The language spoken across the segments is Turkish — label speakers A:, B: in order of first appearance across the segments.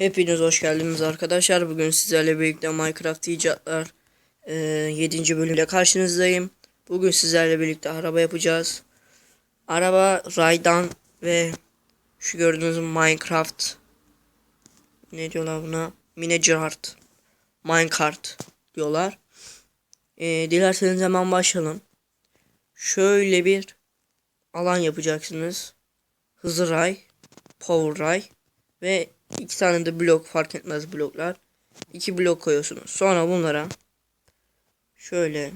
A: Hepiniz hoş geldiniz arkadaşlar. Bugün sizlerle birlikte Minecraft icatlar e, 7. bölümde karşınızdayım. Bugün sizlerle birlikte araba yapacağız. Araba raydan ve şu gördüğünüz Minecraft ne diyorlar buna? Minecraft. Minecraft diyorlar. E, dilerseniz hemen başlayalım. Şöyle bir alan yapacaksınız. Hızlı ray, power ray ve iki tane de blok fark etmez bloklar. İki blok koyuyorsunuz. Sonra bunlara şöyle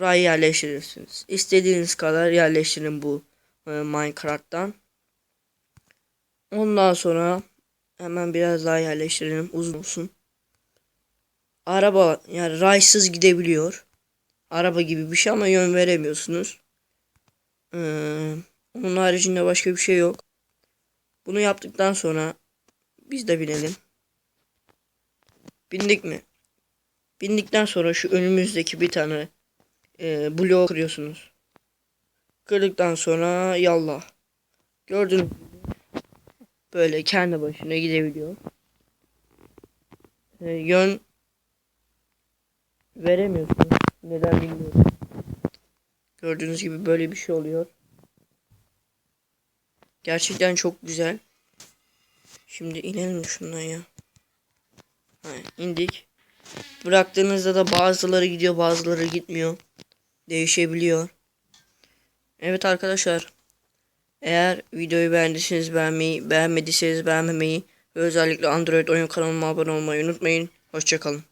A: ray yerleştirirsiniz. İstediğiniz kadar yerleştirin bu e, Minecraft'tan. Ondan sonra hemen biraz daha yerleştirelim uzun olsun. Araba yani raysız gidebiliyor. Araba gibi bir şey ama yön veremiyorsunuz. Ee, onun haricinde başka bir şey yok. Bunu yaptıktan sonra biz de binelim. Bindik mi? Bindikten sonra şu önümüzdeki bir tane e, bloğu kırıyorsunuz. Kırdıktan sonra yallah. Gibi böyle kendi başına gidebiliyor. E, yön veremiyorsunuz. Neden bilmiyorum. Gördüğünüz gibi böyle bir şey oluyor. Gerçekten çok güzel. Şimdi inelim şundan ya. Ha, indik. Bıraktığınızda da bazıları gidiyor bazıları gitmiyor. Değişebiliyor. Evet arkadaşlar. Eğer videoyu beğendiyseniz beğenmeyi, beğenmediyseniz beğenmemeyi ve özellikle Android oyun kanalıma abone olmayı unutmayın. Hoşçakalın.